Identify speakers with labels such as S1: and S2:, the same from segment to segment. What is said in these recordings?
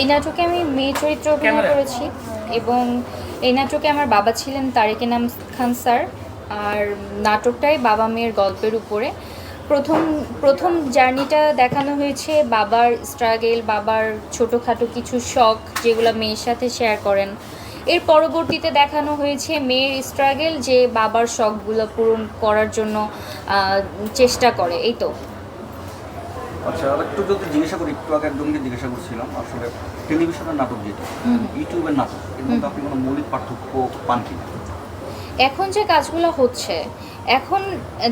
S1: এই নাটকে আমি মেয়ে চরিত্র অভিনয় করেছি এবং এই নাটকে আমার বাবা ছিলেন তারেক নাম খান স্যার। আর নাটকটাই বাবা মেয়ের গল্পের উপরে। প্রথম প্রথম জার্নিটা দেখানো হয়েছে বাবার স্ট্রাগেল বাবার ছোটোখাটো কিছু শখ যেগুলো মেয়ের সাথে শেয়ার করেন। এর পরবর্তীতে দেখানো হয়েছে মেয়ের স্ট্রাগেল যে বাবার শখগুলো পূরণ করার জন্য চেষ্টা করে। এই তো।
S2: আচ্ছা আর একটু যদি জিজ্ঞাসা করি একটু আগে একজনকে জিজ্ঞাসা করছিলাম আসলে টেলিভিশনের নাটক যেটা ইউটিউবের নাটক এর মধ্যে আপনি কোনো মৌলিক পার্থক্য পান কিনা
S1: এখন যে কাজগুলো হচ্ছে এখন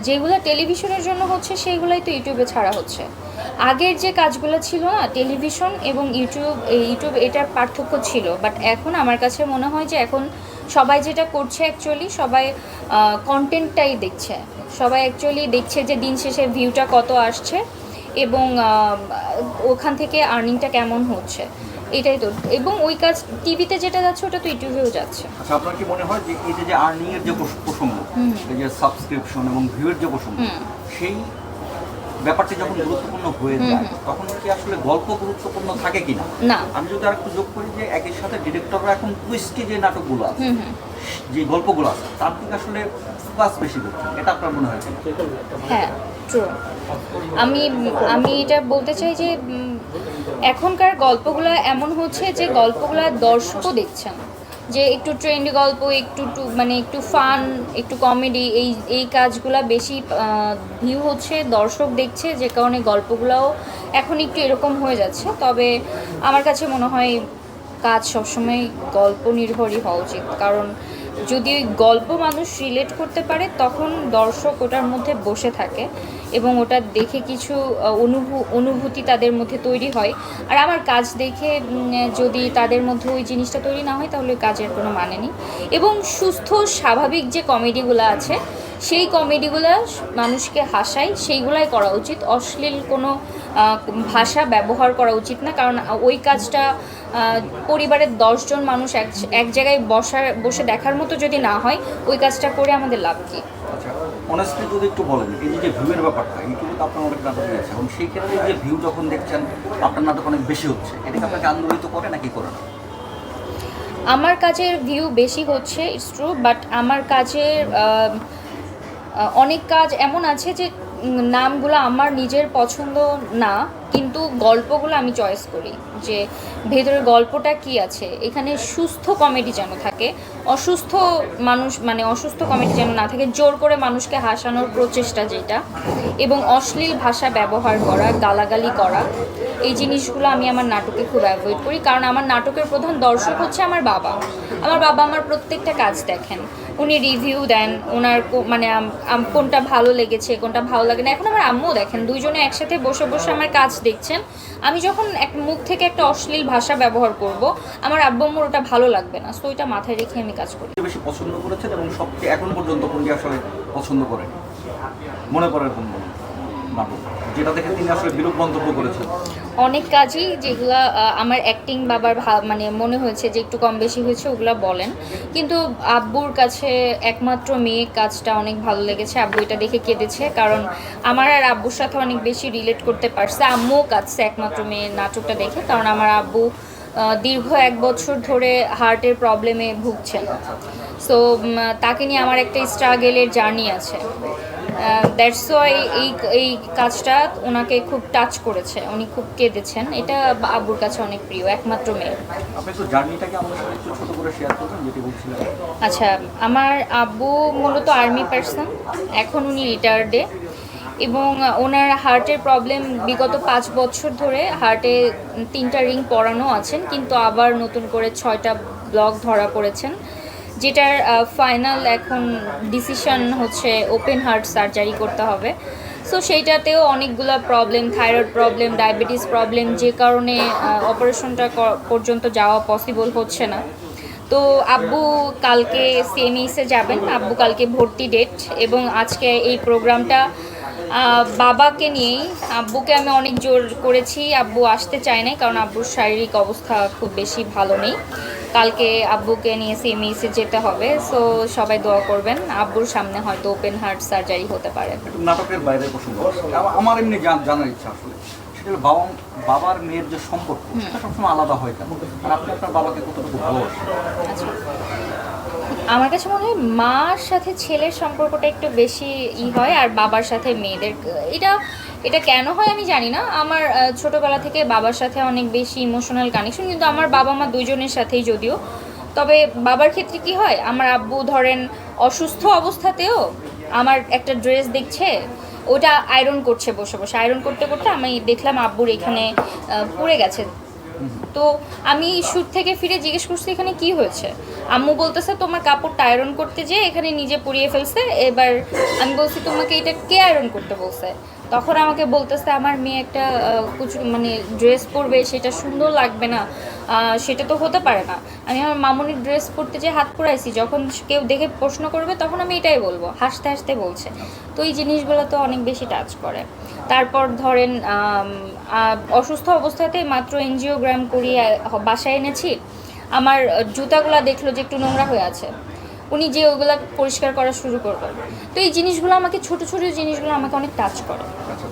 S1: যেগুলো টেলিভিশনের জন্য হচ্ছে সেইগুলোই তো ইউটিউবে ছাড়া হচ্ছে। আগের যে কাজগুলো ছিল না টেলিভিশন এবং ইউটিউব ইউটিউব এটার পার্থক্য ছিল বাট এখন আমার কাছে মনে হয় যে এখন সবাই যেটা করছে অ্যাকচুয়ালি সবাই কন্টেন্টটাই দেখছে। সবাই অ্যাকচুয়ালি দেখছে যে দিন শেষে ভিউটা কত আসছে। এবং ওখান থেকে আর্নিংটা কেমন হচ্ছে? এটাই তো। এবং ওই কাজ টিভিতে যেটা যাচ্ছে ওটা তো ইউটিউবেও যাচ্ছে।
S2: আচ্ছা আপনার কি মনে হয় যে এই যে আর্নিং এর যে প্রসঙ্গ এই যে সাবস্ক্রিপশন এবং ভিউয়ের যে প্রসঙ্গ সেই ব্যাপারটি যখন গুরুত্বপূর্ণ হয়ে যায় তখন কি আসলে গল্প গুরুত্বপূর্ণ থাকে কিনা?
S1: না।
S2: আমি যদি আরেকটু যোগ করি যে একই সাথে ডিরেক্টররা এখন টুইস্টি যে নাটকগুলো আছে যে গল্পগুলো আছে তার দিকে আসলে ফোকাস বেশি করছেন। এটা আপনার মনে হয়
S1: হ্যাঁ ট্রু আমি আমি এটা বলতে চাই যে এখনকার গল্পগুলো এমন হচ্ছে যে গল্পগুলো দর্শকও দেখছেন। যে একটু ট্রেন্ডি গল্প, একটু টু মানে একটু ফান একটু কমেডি এই এই কাজগুলো বেশি ভিউ হচ্ছে, দর্শক দেখছে, যে কারণে গল্পগুলোও এখন একটু এরকম হয়ে যাচ্ছে। তবে আমার কাছে মনে হয় কাজ সবসময় গল্প নির্ভরই হওয়া উচিত। কারণ যদি ওই গল্প মানুষ রিলেট করতে পারে, তখন দর্শক ওটার মধ্যে বসে থাকে। এবং ওটা দেখে কিছু অনুভূ, অনুভূতি তাদের মধ্যে তৈরি হয়। আর আমার কাজ দেখে যদি তাদের মধ্যে ওই জিনিসটা তৈরি না হয়, তাহলে কাজের কোনো মানে নেই। এবং সুস্থ স্বাভাবিক যে কমেডিগুলো আছে, সেই কমেডিগুলো মানুষকে হাসায়, সেইগুলাই করা উচিত। অশ্লীল কোনো ভাষা ব্যবহার করা উচিত না কারণ ওই কাজটা পরিবারের দশজন মানুষ এক এক জায়গায় বসার বসে দেখার মতো যদি না হয় ওই কাজটা করে আমাদের লাভ কী?
S2: আচ্ছা অনেস্টলি যদি একটু বলেন এই যে ভিউয়ের ব্যাপারটা ইউটিউবে তো আপনার অনেক নাটক এবং সেই ক্ষেত্রে যে ভিউ যখন দেখছেন আপনার নাটক অনেক বেশি হচ্ছে এটা কি আপনাকে আন্দোলিত করে নাকি করে না?
S1: আমার কাজের ভিউ বেশি হচ্ছে ইটস ট্রু বাট আমার কাজের অনেক কাজ এমন আছে যে নামগুলো আমার নিজের পছন্দ না, কিন্তু গল্পগুলো আমি চয়েস করি যে ভেতরের গল্পটা কি আছে। এখানে সুস্থ কমেডি যেন থাকে, অসুস্থ মানুষ মানে অসুস্থ কমেডি যেন না থাকে, জোর করে মানুষকে হাসানোর প্রচেষ্টা যেটা এবং অশ্লীল ভাষা ব্যবহার করা, গালাগালি করা, এই জিনিসগুলো আমি আমার নাটকে খুব অ্যাভয়েড করি। কারণ আমার নাটকের প্রধান দর্শক হচ্ছে আমার বাবা। আমার বাবা আমার প্রত্যেকটা কাজ দেখেন। উনি রিভিউ দেন ওনার মানে কোনটা ভালো লেগেছে, কোনটা ভালো লাগে না। এখন আমার আম্মুও দেখেন, দুইজনে একসাথে বসে বসে আমার কাজ দেখছেন। আমি যখন এক, মুখ থেকে একটা অশ্লীল ভাষা ব্যবহার করব, আমার আব্বু ওটা ভালো লাগবে না। সো ওইটা মাথায় রেখে আমি কাজ করি।
S2: বেশি পছন্দ করেছেন এবং সবচেয়ে এখন পর্যন্ত কোনটি আসলে পছন্দ করেন? মনে পড়ে কোন নাটক? যেটা দেখে তিনি আসলে বিরূপ মন্তব্য করেছেন।
S1: অনেক কাজই যেগুলো আমার অ্যাক্টিং বাবার মানে মনে হয়েছে যে একটু কম বেশি হয়েছে, ওগুলো বলেন। কিন্তু আব্বুর কাছে একমাত্র মেয়ে কাজটা অনেক ভালো লেগেছে। আব্বু এটা দেখে কেঁদেছে, কারণ আমার আর আব্বুর সাথে অনেক বেশি রিলেট করতে পারছে। আম্মুও কাঁদছে একমাত্র মেয়ে নাটকটা দেখে, কারণ আমার আব্বু দীর্ঘ এক বছর ধরে হার্টের প্রবলেমে ভুগছেন। সো তাকে নিয়ে আমার একটা স্ট্রাগেলের জার্নি আছে। দ্যাটস ওয়াই এই এই কাজটা ওনাকে খুব টাচ করেছে। উনি খুব কেঁদেছেন। এটা আব্বুর কাছে অনেক প্রিয় একমাত্র মেয়ে। আচ্ছা আমার আব্বু মূলত আর্মি পার্সন এখন উনি রিটায়ার্ডে এবং ওনার হার্টের প্রবলেম বিগত পাঁচ বছর ধরে হার্টে তিনটা রিং পরানো আছেন কিন্তু আবার নতুন করে ছয়টা ব্লক ধরা পড়েছেন। যেটার ফাইনাল এখন ডিসিশন হচ্ছে ওপেন হার্ট সার্জারি করতে হবে। সো সেইটাতেও অনেকগুলো problem thyroid problem diabetes problem যে কারণে অপারেশনটা পর্যন্ত যাওয়া পসিবল হচ্ছে না। তো আব্বু কালকে সিএমইসে যাবেন, আব্বু কালকে ভর্তি ডেট এবং আজকে এই প্রোগ্রামটা বাবাকে নিয়েই। আব্বুকে আমি অনেক জোর করেছি। আব্বু আসতে চায় নাই কারণ আব্বুর শারীরিক অবস্থা খুব বেশি ভালো নেই। কালকে আব্বুকে নিয়ে সিএমইসে যেতে হবে সো সবাই দোয়া করবেন। আব্বুর সামনে হয়তো ওপেন হার্ট সার্জারি হতে পারে।
S2: নাটকের বাইরের প্রসঙ্গ আমার- আমার এমনি জানার ইচ্ছা আসলে। সেটা বাবা বাবার মেয়ের যে সম্পর্ক সেটা সবসময় আলাদা হয় কেন? আর আপনি আপনার বাবাকে কতটুকু ভালোবাসেন?
S1: আচ্ছা। আমার কাছে মনে হয় মার সাথে ছেলের সম্পর্কটা একটু বেশি ই হয় আর বাবার সাথে মেয়েদের, এটা এটা কেন হয় আমি জানি না। আমার ছোটবেলা থেকে বাবার সাথে অনেক বেশি ইমোশনাল কানেকশন কিন্তু আমার বাবা মা দুজনের সাথেই যদিও। তবে বাবার ক্ষেত্রে কি হয়? আমার আব্বু ধরেন অসুস্থ অবস্থাতেও আমার একটা ড্রেস দেখছে, ওটা আয়রন করছে বসে বসে। আয়রন করতে করতে আমি দেখলাম আব্বুর এখানে পুড়ে গেছে। তো আমি শুট থেকে ফিরে জিজ্ঞেস করছি, এখানে কি হয়েছে? আম্মু বলতেছে, তোমার কাপড়টা আয়রন করতে যে এখানে নিজে পরিয়ে ফেলছে। এবার আমি বলছি, তোমাকে এটা কে আয়রন করতে বলছে? তখন আমাকে বলতেছে, আমার মেয়ে একটা কুচু মানে ড্রেস পরবে, সেটা সুন্দর লাগবে না সেটা তো হতে পারে না। আমি আমার মামুনির ড্রেস পরতে যে হাত পুরাইছি যখন কেউ দেখে প্রশ্ন করবে, তখন আমি এটাই বলব, হাসতে হাসতে বলছে। তো এই জিনিসগুলো তো অনেক বেশি টাচ করে। তারপর ধরেন অসুস্থ অবস্থাতে মাত্র এনজিওগ্রাম করিয়ে বাসায় এনেছি। আমার জুতাগুলো দেখল যে একটু নোংরা হয়ে আছে। উনি যে ওগুলা পরিষ্কার করা শুরু করবেন। তো এই জিনিসগুলো আমাকে, ছোট ছোট জিনিসগুলো আমাকে অনেক টাচ করে।
S2: আচ্ছা